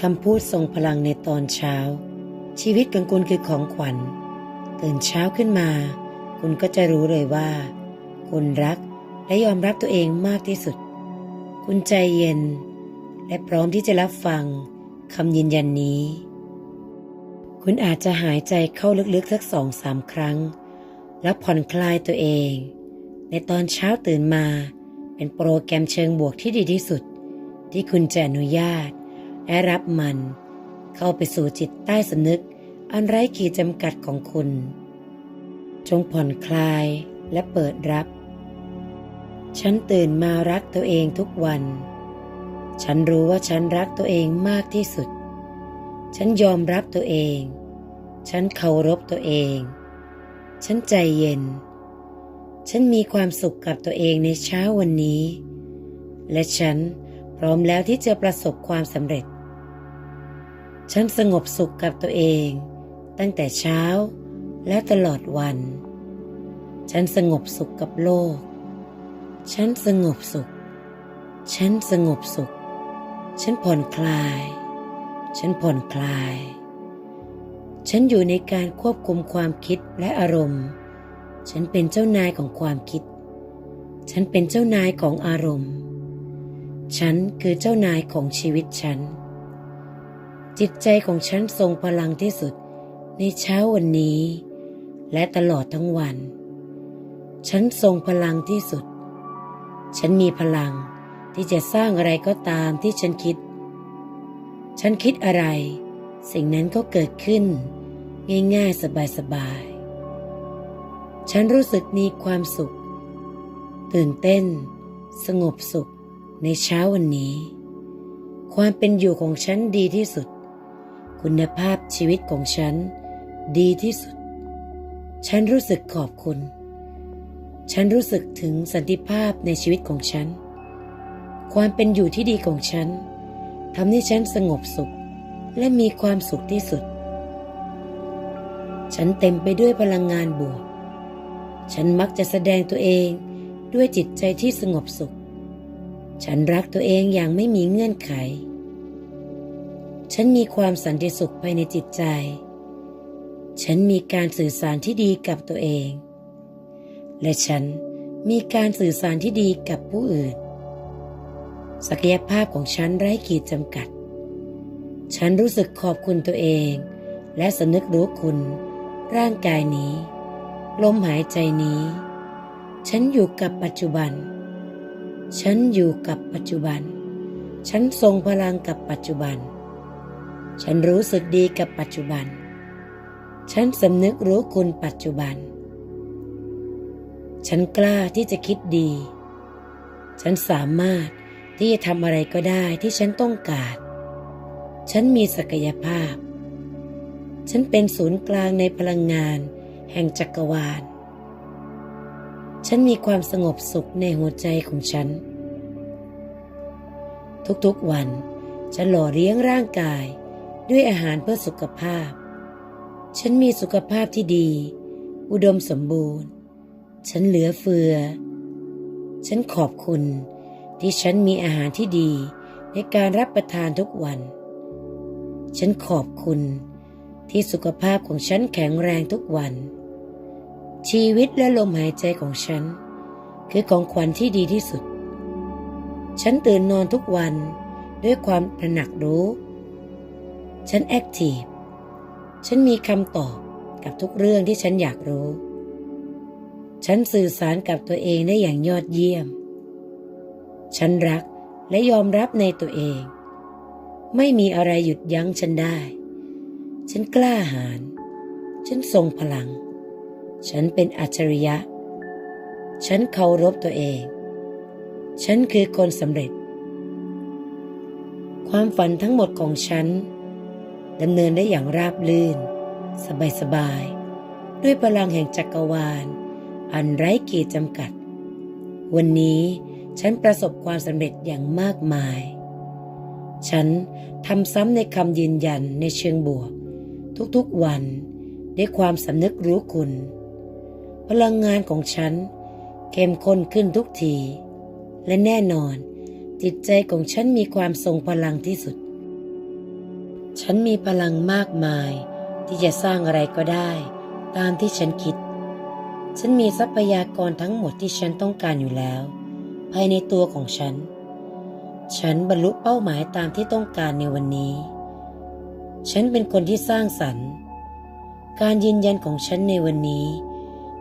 คำพูดทรงพลังในตอนเช้า ชีวิตของคุณคือของขวัญ ตื่นเช้าขึ้นมา คุณก็จะรู้เลยว่า คุณรักและยอมรับตัวเองมากที่สุด คุณใจเย็น และพร้อมที่จะรับฟังคำยืนยันนี้ คุณอาจจะหายใจเข้าลึกๆสักสองสามครั้ง แล้วผ่อนคลายตัวเอง ในตอนเช้าตื่นมา เป็นโปรแกรมเชิงบวกที่ดีที่สุด ที่คุณจะอนุญาต และรับมัน เข้าไปสู่จิตใต้สำนึก อันไร้ขีดจำกัดของคุณ จงผ่อนคลายและเปิดรับ ฉันตื่นมารักตัวเองทุกวัน ฉันรู้ว่าฉันรักตัวเองมากที่สุด ฉันยอมรับตัวเอง ฉันเคารพตัวเอง ฉันใจเย็น ฉันมีความสุขกับตัวเองในเช้าวันนี้ และฉันพร้อมแล้วที่จะประสบความสำเร็จ ฉันสงบสุขกับตัวเอง ตั้งแต่เช้าและตลอดวัน ฉันสงบสุขกับโลก ฉันสงบสุข ฉันสงบสุข ฉันผ่อนคลาย ฉันผ่อนคลาย ฉันอยู่ในการควบคุมความคิดและอารมณ์ ฉันเป็นเจ้านายของความคิด ฉันเป็นเจ้านายของอารมณ์ ฉันคือเจ้านายของชีวิตฉัน จิตใจของฉันทรงพลังที่สุดในเช้าวันนี้ และตลอดทั้งวัน ฉันทรงพลังที่สุด ฉันมีพลังที่จะสร้างอะไรก็ตามที่ฉันคิด ฉันคิดอะไร สิ่งนั้นก็เกิดขึ้น ง่ายๆสบายๆ ฉันรู้สึกมีความสุข ตื่นเต้น สงบสุขในเช้าวันนี้ ความเป็นอยู่ของฉันดีที่สุด คุณภาพชีวิตของฉัน ดีที่สุด ฉันรู้สึกขอบคุณ ฉันรู้สึกถึงสันติภาพในชีวิตของฉัน ความเป็นอยู่ที่ดีของฉันทำให้ฉันสงบสุขและมีความสุขที่สุด ฉันเต็มไปด้วยพลังงานบวก ฉันมักจะแสดงตัวเองด้วยจิตใจที่สงบสุข ฉันรักตัวเองอย่างไม่มีเงื่อนไข ฉันมีความสันติสุขภายในจิตใจ ฉันมีการสื่อสารที่ดีกับตัวเอง และฉันมีการสื่อสารที่ดีกับผู้อื่น ศักยภาพของฉันไร้ขีดจำกัด ฉันรู้สึกขอบคุณตัวเอง และสำนึกรู้คุณ ร่างกายนี้ ลมหายใจนี้ ฉันอยู่กับปัจจุบัน ฉันอยู่กับปัจจุบัน ฉันทรงพลังกับปัจจุบัน ฉันรู้สึกดีกับปัจจุบัน ฉันสำนึกรู้คุณปัจจุบัน ฉันกล้าที่จะคิดดี ฉันสามารถที่จะทำอะไรก็ได้ที่ฉันต้องการ ฉันมีศักยภาพ ฉันเป็นศูนย์กลางในพลังงานแห่งจักรวาล ฉันมีความสงบสุขในหัวใจของฉัน ทุกๆวัน ฉันหล่อเลี้ยงร่างกาย ด้วยอาหารเพื่อสุขภาพ ฉันมีสุขภาพที่ดี อุดมสมบูรณ์ ฉันเหลือเฟือ ฉันขอบคุณที่ฉันมีอาหารที่ดีในการรับประทานทุกวัน ฉันขอบคุณที่สุขภาพของฉันแข็งแรงทุกวัน ชีวิตและลมหายใจของฉัน คือของขวัญที่ดีที่สุด ฉันตื่นนอนทุกวันด้วยความตระหนักรู้ ฉันแอคทีฟ ฉันมีคำตอบกับทุกเรื่องที่ฉันอยากรู้ ฉันสื่อสารกับตัวเองได้อย่างยอดเยี่ยม ฉันรักและยอมรับในตัวเอง ไม่มีอะไรหยุดยั้งฉันได้ ฉันกล้าหาญ ฉันทรงพลัง ฉันเป็นอัจฉริยะ ฉันเคารพตัวเอง ฉันคือคนสำเร็จ ความฝันทั้งหมดของฉัน ดำเนินได้อย่างราบลื่น สบายๆด้วยพลังแห่งจักรวาล อันไร้ขีดจำกัด วันนี้ฉันประสบความสำเร็จอย่างมากมาย ฉันทำซ้ำในคำยืนยันในเชิงบวก ทุกๆวันด้วยความสำนึกรู้คุณ พลังงานของฉันเข้มข้นขึ้นทุกที และแน่นอนจิตใจของฉันมีความทรงพลังที่สุด ฉันมีพลังมากมายที่จะสร้างอะไรก็ได้ ตามที่ฉันคิด ฉันมีทรัพยากรทั้งหมดที่ฉันต้องการอยู่แล้ว ภายในตัวของฉัน ฉันบรรลุเป้าหมายตามที่ต้องการในวันนี้ ฉันเป็นคนที่สร้างสรรค์ การยืนยันของฉันในวันนี้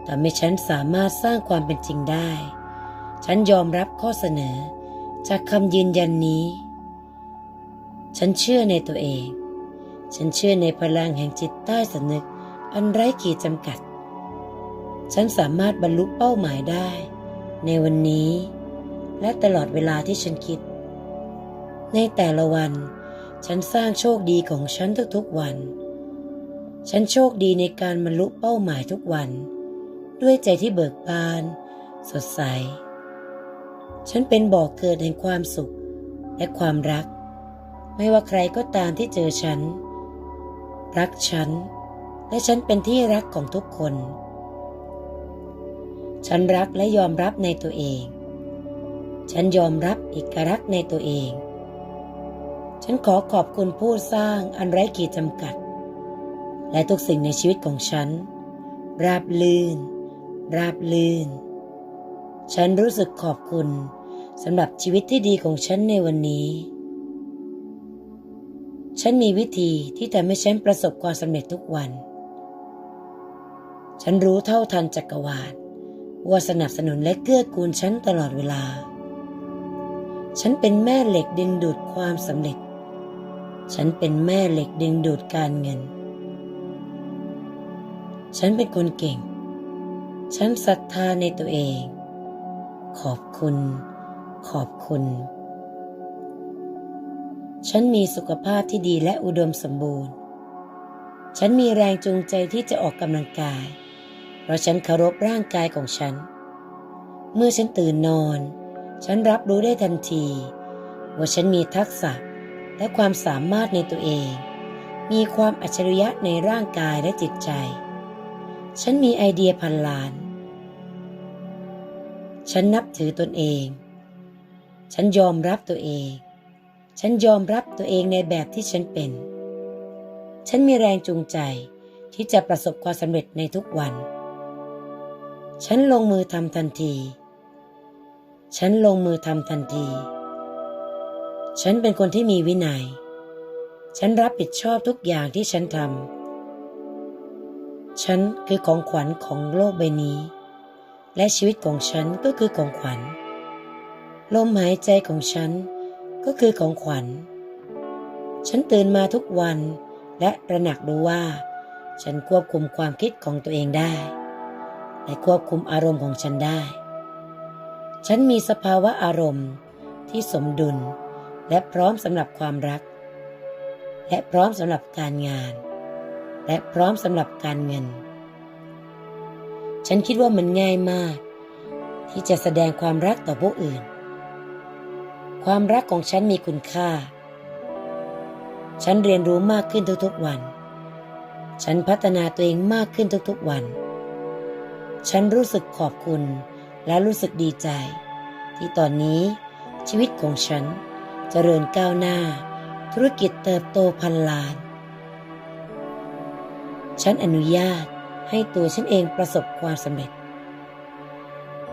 ทำให้ฉันสามารถสร้างความเป็นจริงได้ ฉันยอมรับข้อเสนอ จากคำยืนยันนี้ ฉันเชื่อในตัวเอง ฉันเชื่อในพลังแห่งจิตใต้สำนึกอันไร้ขีดจำกัด ฉันสามารถบรรลุเป้าหมายได้ ในวันนี้ และตลอดเวลาที่ฉันคิด ในแต่ละวัน ฉันสร้างโชคดีของฉันทุกๆวัน ฉันโชคดีในการบรรลุเป้าหมายทุกวัน ด้วยใจที่เบิกบาน สดใส ฉันเป็นบ่อกเกิดแห่งความสุขและความรัก ไม่ว่าใครก็ตามที่เจอฉัน รักฉัน และฉันเป็นที่รักของทุกคน ฉันรักและยอมรับในตัวเอง ฉันยอมรับเอกลักษณ์ในตัวเอง ฉันขอขอบคุณผู้สร้างอันไร้ขีดจำกัด และทุกสิ่งในชีวิตของฉัน ราบลื่น ราบลื่น ฉันรู้สึกขอบคุณสำหรับชีวิตที่ดีของฉันในวันนี้ ฉันมีวิธีที่ทำให้ฉันประสบความสำเร็จทุกวัน ฉันรู้เท่าทันจักรวาลว่าสนับสนุนและเกื้อกูลฉันตลอดเวลา ฉันเป็นแม่เหล็กดึงดูดความสำเร็จ ฉันเป็นแม่เหล็กดึงดูดการเงิน ฉันเป็นคนเก่ง ฉันศรัทธาในตัวเอง ขอบคุณ ขอบคุณ ฉันมีสุขภาพที่ดีและอุดมสมบูรณ์ ฉันมีแรงจูงใจที่จะออกกำลังกาย เพราะฉันเคารพร่างกายของฉัน เมื่อฉันตื่นนอน ฉันรับรู้ได้ทันที ว่าฉันมีทักษะและความสามารถในตัวเอง มีความอัจฉริยะในร่างกายและจิตใจ ฉันมีไอเดียพันล้าน ฉันนับถือตนเอง ฉันยอมรับตัวเอง ฉันยอมรับตัวเองในแบบที่ฉันเป็น ฉันมีแรงจูงใจที่จะประสบความสำเร็จในทุกวัน ฉันลงมือทำทันที ฉันลงมือทำทันที ฉันเป็นคนที่มีวินัย ฉันรับผิดชอบทุกอย่างที่ฉันทำ ฉันคือของขวัญของโลกใบนี้ และชีวิตของฉันก็คือของขวัญ ลมหายใจของฉัน ก็คือของขวัญ ฉันตื่นมาทุกวันและประหนักรู้ว่า ฉันควบคุมความคิดของตัวเองได้ และควบคุมอารมณ์ของฉันได้ ฉันมีสภาวะอารมณ์ที่สมดุลและพร้อมสำหรับความรัก และพร้อมสำหรับการงาน และพร้อมสำหรับการเงิน ฉันคิดว่ามันง่ายมาก ที่จะแสดงความรักต่อผู้อื่น ความรักของฉันมีคุณค่า ฉันเรียนรู้มากขึ้นทุกๆวัน ฉันพัฒนาตัวเองมากขึ้นทุกๆวัน ฉันรู้สึกขอบคุณและรู้สึกดีใจ ที่ตอนนี้ชีวิตของฉันจเจริญก้าวหน้า ธุรกิจเติบโตพันล้าน ฉันอนุญาตให้ตัวฉันเองประสบความสำเร็จ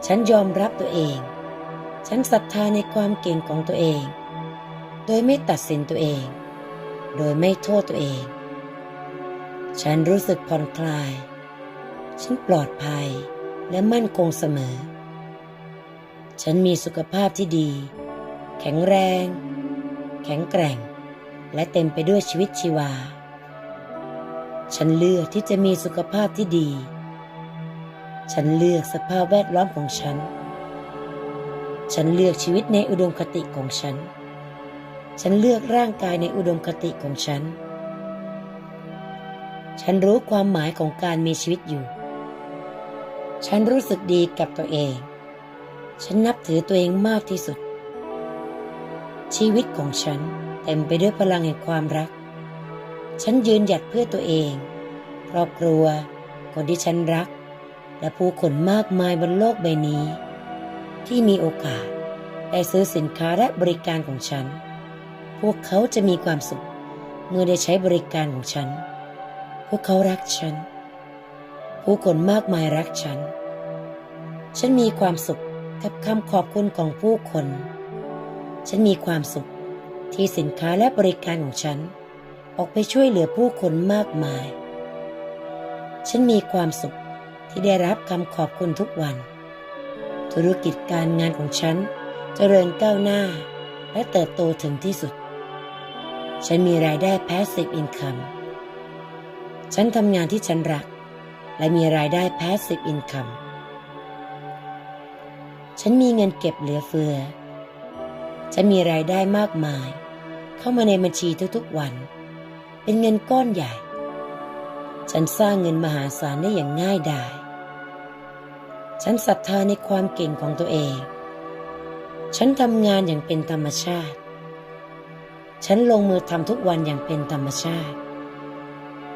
ฉันยอมรับตัวเอง ฉันศรัทธาในความเก่งของตัวเอง โดยไม่ตัดสินตัวเอง โดยไม่โทษตัวเอง ฉันรู้สึกผ่อนคลาย ฉันปลอดภัยและมั่นคงเสมอ ฉันมีสุขภาพที่ดี แข็งแรง แข็งแกร่ง และเต็มไปด้วยชีวิตชีวา ฉันเลือกที่จะมีสุขภาพที่ดี ฉันเลือกสภาพแวดล้อมของฉัน ฉันเลือกชีวิตในอุดมคติของฉัน ฉันเลือกร่างกายในอุดมคติของฉัน ฉันรู้ความหมายของการมีชีวิตอยู่ ฉันรู้สึกดีกับตัวเอง ฉันนับถือตัวเองมากที่สุด ชีวิตของฉันเต็มไปด้วยพลังแห่งความรัก ฉันยืนหยัดเพื่อตัวเอง ครอบครัว คนที่ฉันรัก และผู้คนมากมายบนโลกใบนี้ ที่มีโอกาสได้ซื้อสินค้าและบริการของฉัน พวกเขาจะมีความสุขเมื่อได้ใช้บริการของฉัน พวกเขารักฉัน ผู้คนมากมายรักฉัน ฉันมีความสุขกับคำขอบคุณของผู้คน ฉันมีความสุขที่สินค้าและบริการของฉัน ออกไปช่วยเหลือผู้คนมากมาย ฉันมีความสุขที่ได้รับคำขอบคุณทุกวัน ธุรกิจการงานของฉันเจริญก้าวหน้า และเติบโตถึงที่สุด ฉันมีรายได้ passive income ฉันทำงานที่ฉันรัก และมีรายได้ passive income ฉันมีเงินเก็บเหลือเฟือ ฉันมีรายได้มากมาย เข้ามาในบัญชีทุกๆวัน เป็นเงินก้อนใหญ่ ฉันสร้างเงินมหาศาลได้อย่างง่ายดาย ฉันศรัทธาในความเก่งของตัวเอง ฉันทำงานอย่างเป็นธรรมชาติ ฉันลงมือทำทุกวันอย่างเป็นธรรมชาติ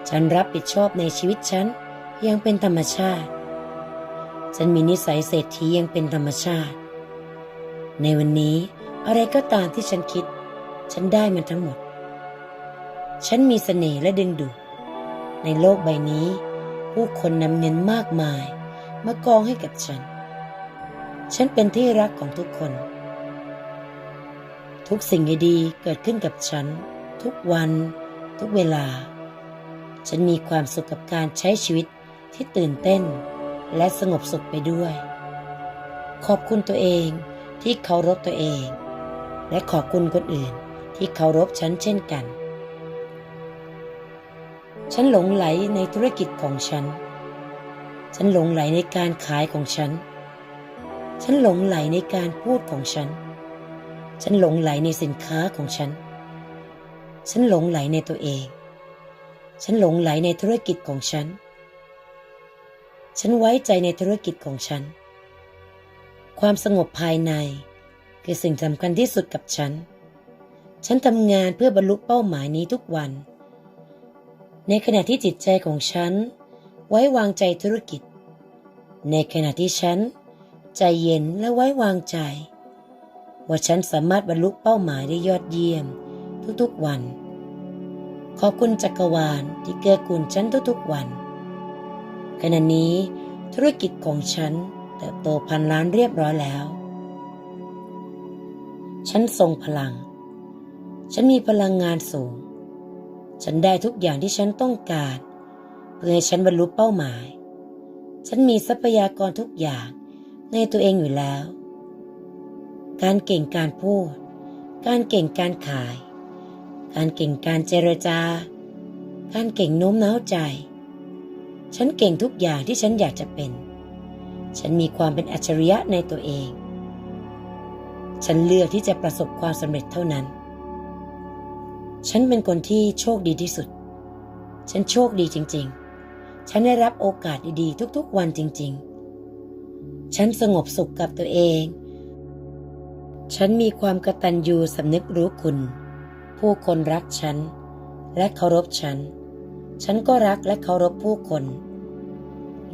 ฉันรับผิดชอบในชีวิตฉันอย่างเป็นธรรมชาติ ฉันมีนิสัยเศรษฐีอย่างเป็นธรรมชาติ ในวันนี้อะไรก็ตามที่ฉันคิด ฉันได้มันทั้งหมด ฉันมีเสน่ห์และดึงดูด ในโลกใบนี้ ผู้คนนำเงินมากมาย มากองให้กับฉัน ฉันเป็นที่รักของทุกคน ทุกสิ่งดีๆเกิดขึ้นกับฉัน ทุกวัน ทุกเวลา ฉันมีความสุขกับการใช้ชีวิตที่ตื่นเต้น และสงบสุขไปด้วย ขอบคุณตัวเองที่เคารพตัวเอง และขอบคุณคนอื่นที่เคารพฉันเช่นกัน ฉันหลงไหลในธุรกิจของฉัน ฉันหลงไหลในการขายของฉัน ฉันหลงไหลในการพูดของฉัน ฉันหลงไหลในสินค้าของฉัน ฉันหลงไหลในตัวเอง ฉันหลงไหลในธุรกิจของฉัน ฉันไว้ใจในธุรกิจของฉัน ความสงบภายในคือสิ่งสำคัญที่สุดกับฉัน ฉันทำงานเพื่อบรรลุเป้าหมายนี้ทุกวัน ในขณะที่จิตใจของฉันไว้วางใจธุรกิจ ในขณะที่ฉัน ใจเย็นและไว้วางใจ ว่าฉันสามารถบรรลุเป้าหมายได้ยอดเยี่ยม ทุกๆวัน ขอบคุณจักรวาลที่เกื้อกูลฉันทุกๆวัน ขณะนี้ธุรกิจของฉันเติบโตพันล้านเรียบร้อยแล้ว ฉันทรงพลัง ฉันมีพลังงานสูง ฉันได้ทุกอย่างที่ฉันต้องการ เพื่อให้ฉันบรรลุเป้าหมาย ฉันมีทรัพยากรทุกอย่างในตัวเองอยู่แล้ว การเก่งการพูด การเก่งการขาย การเก่งการเจรจา การเก่งโน้มน้าวใจ ฉันเก่งทุกอย่างที่ฉันอยากจะเป็น ฉันมีความเป็นอัจฉริยะในตัวเอง ฉันเลือกที่จะประสบความสำเร็จเท่านั้น ฉันเป็นคนที่โชคดีที่สุด ฉันโชคดีจริง ๆ ฉันได้รับโอกาสดีๆ ทุกๆวันจริง ๆ ฉันสงบสุขกับตัวเอง ฉันมีความกตัญญูสำนึกรู้คุณ ผู้คนรักฉัน และเคารพฉัน ฉันก็รักและเคารพผู้คน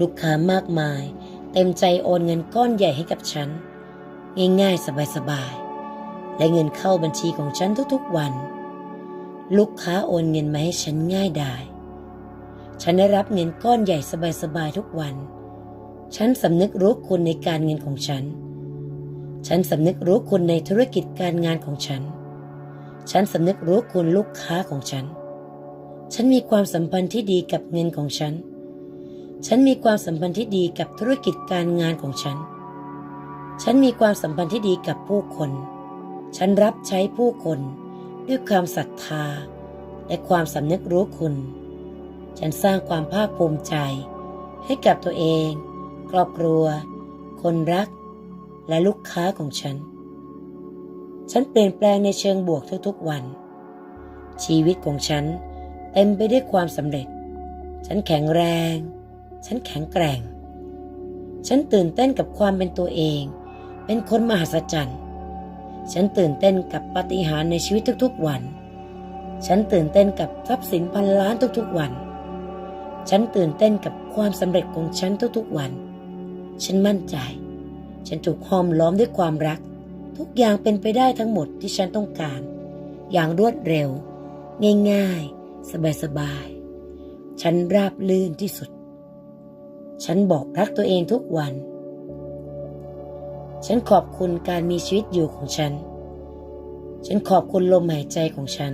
ลูกค้ามากมายเต็มใจโอนเงินก้อนใหญ่ให้กับฉัน ง่ายๆ สบายๆ และเงินเข้าบัญชีของฉันทุกๆวัน ลูกค้าโอนเงินมาให้ฉันง่ายดาย ฉันได้รับเงินก้อนใหญ่สบายๆทุกวัน ฉันสำนึกรู้คุณในการเงินของฉัน ฉันสำนึกรู้คุณในธุรกิจการงานของฉัน ฉันสำนึกรู้คุณลูกค้าของฉัน ฉันมีความสัมพันธ์ที่ดีกับเงินของฉัน ฉันมีความสัมพันธ์ที่ดีกับธุรกิจการงานของฉัน ฉันมีความสัมพันธ์ที่ดีกับผู้คน ฉันรับใช้ผู้คนด้วยความศรัทธา และความสำนึกรู้คุณ ฉันสร้างความภาคภูมิใจ ให้กับตัวเอง ครอบครัว คนรัก และลูกค้าของฉัน ฉันเปลี่ยนแปลงในเชิงบวกทุกๆวัน ชีวิตของฉันเต็มไปด้วยความสำเร็จ ฉันแข็งแรง ฉันแข็งแกร่ง ฉันตื่นเต้นกับความเป็นตัวเอง เป็นคนมหัศจรรย์ ฉันตื่นเต้นกับปาฏิหาริย์ในชีวิตทุกๆวันฉันตื่นเต้นกับทรัพย์สินพันล้านทุกๆวัน ฉันตื่นเต้นกับความสำเร็จของฉันทุกๆวัน ฉันมั่นใจ ฉันถูกห้อมล้อมด้วยความรัก ทุกอย่างเป็นไปได้ทั้งหมดที่ฉันต้องการ อย่างรวดเร็ว ง่ายๆ สบายๆ ฉันราบลื่นที่สุด ฉันบอกรักตัวเองทุกวัน ฉันขอบคุณการมีชีวิตอยู่ของฉัน ฉันขอบคุณลมหายใจของฉัน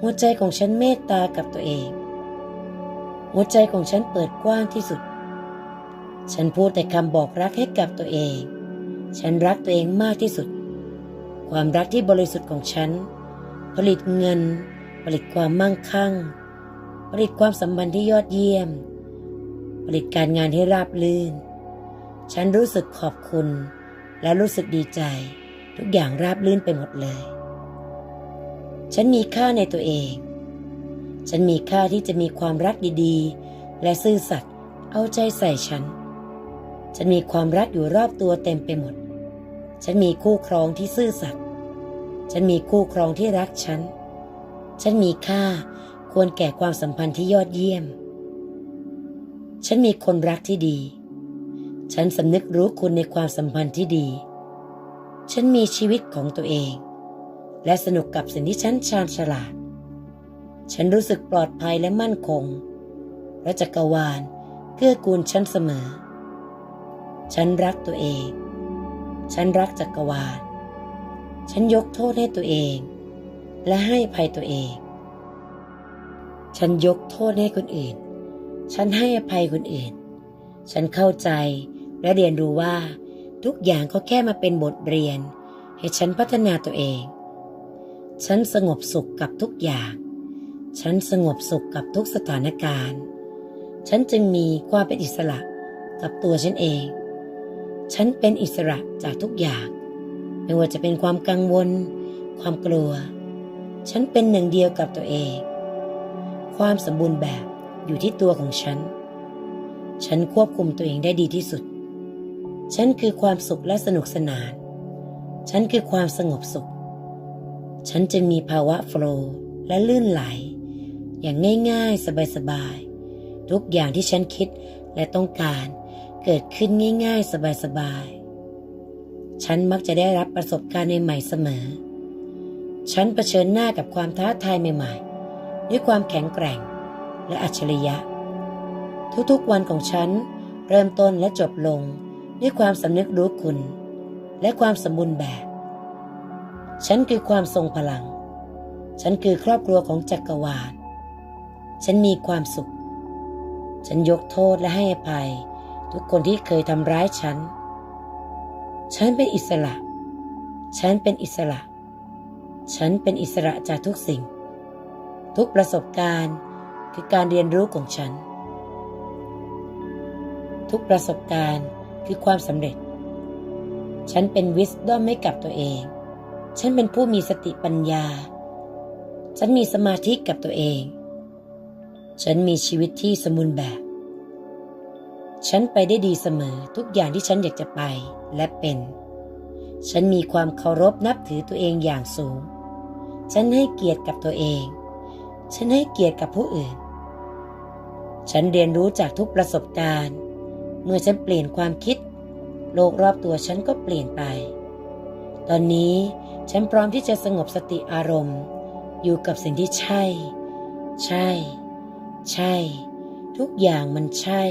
หัวใจของฉันเมตตากับตัวเอง หัวใจของฉันเปิดกว้างที่สุด ฉันพูดแต่คำบอกรักให้กับตัวเอง ฉันรักตัวเองมากที่สุด ความรักที่บริสุทธิ์ของฉัน ผลิตเงิน ผลิตความมั่งคั่ง ผลิตความสัมพันธ์ที่ยอดเยี่ยม ผลิตการงานที่ราบรื่น ฉันรู้สึกขอบคุณ และรู้สึกดีใจ ทุกอย่างราบรื่นไปหมดเลย ฉันมีค่าในตัวเอง ฉันมีค่าที่จะมีความรักดีๆ และซื่อสัตย์เอาใจใส่ฉัน ฉันมีความรักอยู่รอบตัวเต็มไปหมด ฉันมีคู่ครองที่ซื่อสัตย์ฉันมีคู่ครองที่รักฉัน ฉันมีค่าควรแก่ความสัมพันธ์ที่ยอดเยี่ยม ฉันมีคนรักที่ดี ฉันสำนึกรู้คุณในความสัมพันธ์ที่ดี ฉันมีชีวิตของตัวเอง และสนุกกับสิ่งที่ฉันชาญฉลาด ฉันรู้สึกปลอดภัยและมั่นคงพระจักรวาลเกื้อกูลฉันเสมอ ฉันรักตัวเอง ฉันรักจักรวาล ฉันยกโทษให้ตัวเอง และให้ภัยตัวเอง ฉันยกโทษให้คนอื่น ฉันให้อภัยคนอื่น ฉันเข้าใจและเรียนรู้ว่าทุกอย่างก็แค่มาเป็นบทเรียน ให้ฉันพัฒนาตัวเอง ฉันสงบสุขกับทุกอย่าง ฉันสงบสุขกับทุกสถานการณ์ ฉันจึงมีความเป็นอิสระกับตัวฉันเอง ฉันเป็นอิสระจากทุกอย่าง ไม่ว่าจะเป็นความกังวล ความกลัว ฉันเป็นหนึ่งเดียวกับตัวเอง ความสมบูรณ์แบบอยู่ที่ตัวของฉัน ฉันควบคุมตัวเองได้ดีที่สุด ฉันคือความสุขและสนุกสนาน ฉันคือความสงบสุข ฉันจึงมีภาวะโฟลว์และลื่นไหล อย่างง่ายๆ สบายๆ ทุกอย่างที่ฉันคิดและต้องการเกิดขึ้นง่ายๆ สบายๆ ฉันมักจะได้รับประสบการณ์ใหม่ๆเสมอ ฉันเผชิญหน้ากับความท้าทายใหม่ๆ ด้วยความแข็งแกร่งและอัจฉริยะ ทุกๆวันของฉันเริ่มต้นและจบลงด้วยความสำนึกรู้คุณ และความสมบูรณ์แบบ ฉันคือความทรงพลัง ฉันคือครอบครัวของจักรวาล ฉันมีความสุข ฉันยกโทษและให้อภัย ทุกคนที่เคยทำร้ายฉัน ฉันเป็นอิสระ ฉันเป็นอิสระ ฉันเป็นอิสระจากทุกสิ่ง ทุกประสบการณ์คือการเรียนรู้ของฉัน ทุกประสบการณ์คือความสำเร็จ ฉันเป็นวิสดอมให้กับตัวเอง ฉันเป็นผู้มีสติปัญญา ฉันมีสมาธิกับตัวเอง ฉันมีชีวิตที่สมบูรณ์แบบ ฉันไปได้ดีเสมอทุกอย่างที่ฉันอยากจะไปและเป็น ฉันมีความเคารพนับถือตัวเองอย่างสูง ฉันให้เกียรติกับตัวเอง ฉันให้เกียรติกับผู้อื่น ฉันเรียนรู้จากทุกประสบการณ์ เมื่อฉันเปลี่ยนความคิด โลกรอบตัวฉันก็เปลี่ยนไป ตอนนี้ฉันพร้อมที่จะสงบสติอารมณ์ อยู่กับสิ่งที่ใช่ ใช่ ใช่ ทุกอย่างมันใช่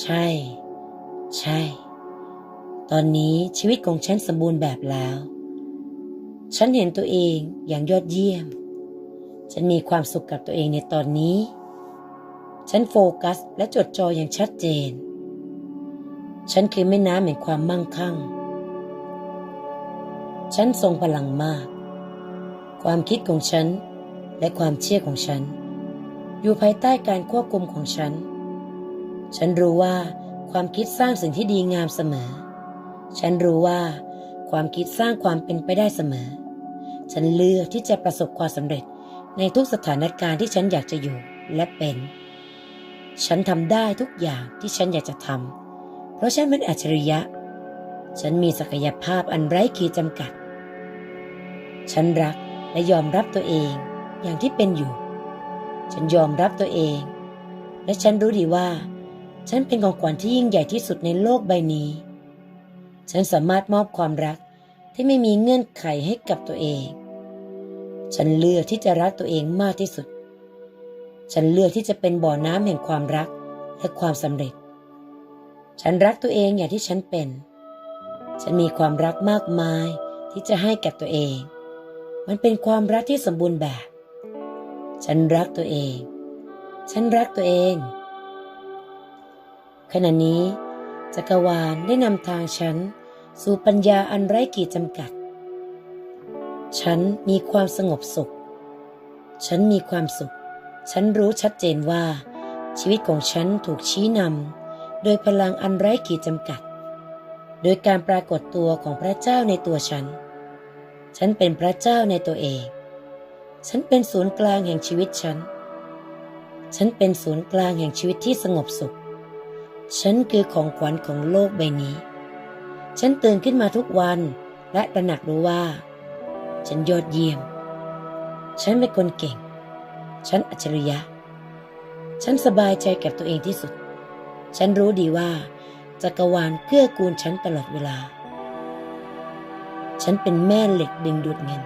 ใช่ ใช่ ตอนนี้ชีวิตของฉันสมบูรณ์แบบแล้ว ฉันเห็นตัวเองอย่างยอดเยี่ยม ฉันมีความสุขกับตัวเองในตอนนี้ ฉันโฟกัสและจดจ่ออย่างชัดเจน ฉันคือแม่น้ำแห่งความมั่งคั่ง ฉันทรงพลังมาก ความคิดของฉันและความเชื่อของฉัน อยู่ภายใต้การควบคุมของฉัน ฉันรู้ว่าความคิดสร้างสิ่งที่ดีงามเสมอ ฉันรู้ว่าความคิดสร้างความเป็นไปได้เสมอ ฉันเลือกที่จะประสบความสำเร็จในทุกสถานการณ์ที่ฉันอยากจะอยู่และเป็น ฉันทำได้ทุกอย่างที่ฉันอยากจะทำ เพราะฉันเป็นอัจฉริยะ ฉันมีศักยภาพอันไร้ขีดจำกัด ฉันรักและยอมรับตัวเองอย่างที่เป็นอยู่ ฉันยอมรับตัวเอง และฉันรู้ดีว่า ฉันเป็นของขวัญที่ยิ่งใหญ่ที่สุดในโลกใบนี้ ฉันสามารถมอบความรักที่ไม่มีเงื่อนไขให้กับตัวเอง ฉันเลือกที่จะรักตัวเองมากที่สุด ฉันเลือกที่จะเป็นบ่อน้ำแห่งความรักและความสำเร็จ ฉันรักตัวเองอย่างที่ฉันเป็น ฉันมีความรักมากมายที่จะให้กับตัวเอง มันเป็นความรักที่สมบูรณ์แบบ ฉันรักตัวเอง ฉันรักตัวเอง ขณะนี้จักรวาลได้นำทางฉันสู่ปัญญาอันไร้ขีดจำกัด ฉันมีความสงบสุข ฉันมีความสุข ฉันรู้ชัดเจนว่า ชีวิตของฉันถูกชี้นำโดยพลังอันไร้ขีดจำกัด โดยการปรากฏตัวของพระเจ้าในตัวฉัน ฉันเป็นพระเจ้าในตัวเอง ฉันเป็นศูนย์กลางแห่งชีวิตฉัน ฉันเป็นศูนย์กลางแห่งชีวิตที่สงบสุข ฉันคือของขวัญของโลกใบนี้ ฉันตื่นขึ้นมาทุกวันและตระหนักรู้ว่า ฉันยอดเยี่ยม ฉันเป็นคนเก่ง ฉันอัจฉริยะ ฉันสบายใจกับตัวเองที่สุด ฉันรู้ดีว่าจักรวาลเกื้อกูลฉันตลอดเวลา ฉันเป็นแม่เหล็กดึงดูดเงิน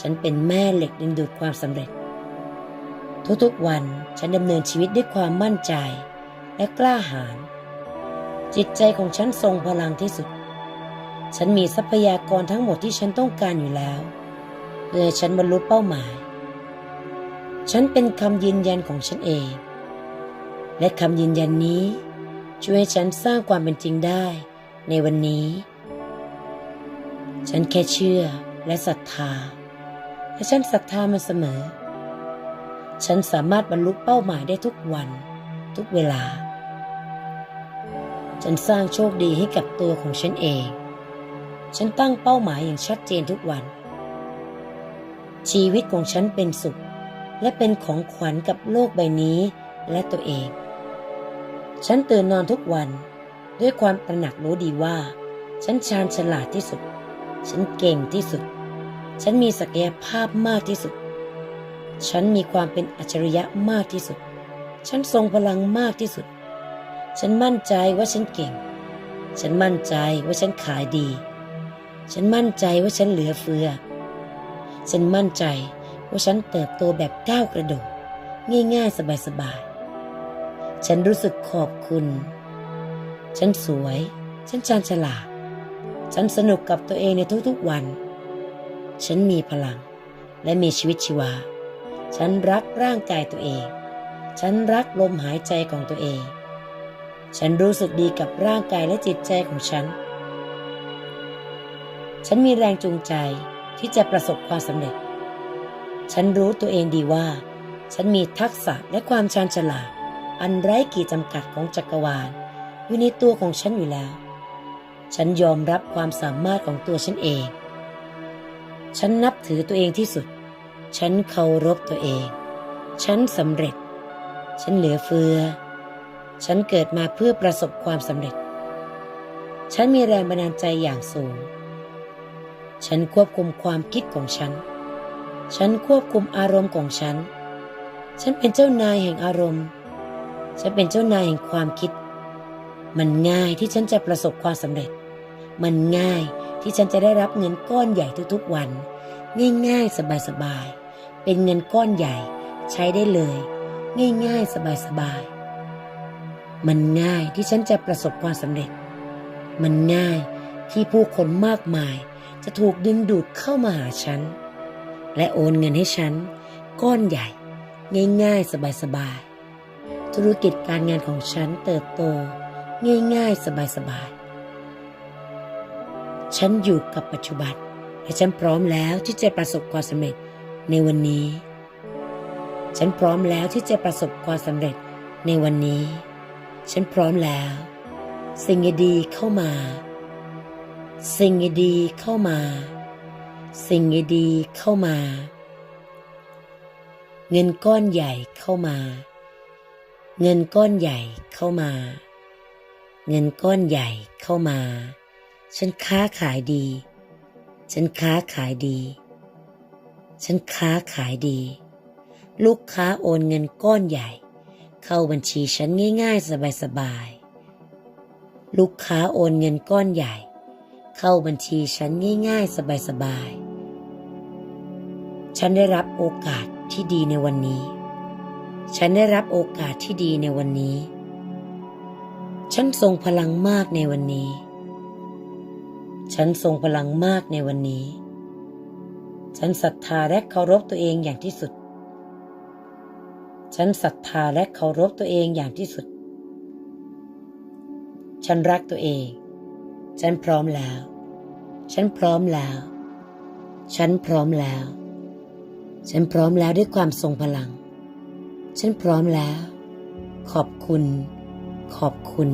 ฉันเป็นแม่เหล็กดึงดูดความสำเร็จ ทุกๆวันฉันดำเนินชีวิตด้วยความมั่นใจและกล้าหาญจิตใจของฉันทรงพลังที่สุด ฉันมีทรัพยากรทั้งหมดที่ฉันต้องการอยู่แล้วเพื่อฉันบรรลุเป้าหมาย ฉันเป็นคำยืนยันของฉันเอง และคำยืนยันนี้ ช่วยให้ฉันสร้างความเป็นจริงได้ในวันนี้ ฉันแค่เชื่อและศรัทธา และฉันศรัทธามันเสมอ ฉันสามารถบรรลุเป้าหมายได้ทุกวัน ทุกเวลา ฉันสร้างโชคดีให้กับตัวของฉันเอง ฉันตั้งเป้าหมายอย่างชัดเจนทุกวัน ชีวิตของฉันเป็นสุข และเป็นของขวัญกับโลกใบนี้และตัวเอง ฉันตื่นนอนทุกวันด้วยความตระหนักรู้ดีว่า ฉันชาญฉลาดที่สุด ฉันเก่งที่สุด ฉันมีศักยภาพมากที่สุด ฉันมีความเป็นอัจฉริยะมากที่สุด ฉันทรงพลังมากที่สุด ฉันมั่นใจว่าฉันเก่ง ฉันมั่นใจว่าฉันขายดี ฉันมั่นใจว่าฉันเหลือเฟือ ฉันมั่นใจว่าฉันเติบโตแบบก้าวกระโดด ง่ายๆสบายๆ ฉันรู้สึกขอบคุณ ฉันสวย ฉันชาญฉลาด ฉันสนุกกับตัวเองในทุกๆวัน ฉันมีพลัง และมีชีวิตชีวา ฉันรักร่างกายตัวเอง ฉันรักลมหายใจของตัวเอง ฉันรู้สึกดีกับร่างกายและจิตใจของฉัน ฉันมีแรงจูงใจที่จะประสบความสำเร็จ ฉันรู้ตัวเองดีว่า ฉันมีทักษะและความชาญฉลาด อันไร้ขีดจำกัดของจักรวาลอยู่ในตัวของฉันอยู่แล้ว ฉันยอมรับความสามารถของตัวฉันเอง ฉันนับถือตัวเองที่สุด ฉันเคารพตัวเอง ฉันสำเร็จ ฉันเหลือเฟือ ฉันเกิดมาเพื่อประสบความสำเร็จ ฉันมีแรงบันดาลใจอย่างสูง ฉันควบคุมความคิดของฉัน ฉันควบคุมอารมณ์ของฉัน ฉันเป็นเจ้านายแห่งอารมณ์ ฉันเป็นเจ้านายแห่งความคิด มันง่ายที่ฉันจะประสบความสำเร็จ มันง่าย ที่ฉันจะได้รับเงินก้อนใหญ่ทุกๆวัน ง่ายๆ สบายๆ เป็นเงินก้อนใหญ่ ใช้ได้เลย ง่ายๆ สบายๆ มันง่ายที่ฉันจะประสบความสำเร็จ มันง่ายที่ผู้คนมากมายจะถูกดึงดูดเข้ามาหาฉัน และโอนเงินให้ฉัน ก้อนใหญ่ ง่ายๆ สบายๆ ธุรกิจการงานของฉันเติบโต ง่ายๆ สบายๆ ฉันอยู่กับปัจจุบัน และฉันพร้อมแล้วที่จะประสบความสำเร็จในวันนี้ ฉันพร้อมแล้วที่จะประสบความสำเร็จในวันนี้ ฉันพร้อมแล้ว สิ่งดีๆเข้ามา สิ่งดีๆเข้ามา สิ่งดีๆเข้ามา เงินก้อนใหญ่เข้ามา เงินก้อนใหญ่เข้ามา เงินก้อนใหญ่เข้ามา ฉันค้าขายดี ฉันค้าขายดี ฉันค้าขายดี ลูกค้าโอนเงินก้อนใหญ่ เข้าบัญชีฉันง่าย ๆ สบายๆ ลูกค้าโอนเงินก้อนใหญ่ เข้าบัญชีฉันง่าย ๆ สบายๆ ฉันได้รับโอกาสที่ดีในวันนี้ ฉันได้รับโอกาสที่ดีในวันนี้ ฉันทรงพลังมากในวันนี้ ฉันทรงพลังมากในวันนี้ ฉันศรัทธาและเคารพตัวเองอย่างที่สุด ฉันศรัทธาและเคารพตัวเองอย่างที่สุด ฉันรักตัวเอง ฉันพร้อมแล้ว ฉันพร้อมแล้ว ฉันพร้อมแล้ว ฉันพร้อมแล้วด้วยความทรงพลัง ฉันพร้อมแล้ว ขอบคุณ ขอบคุณ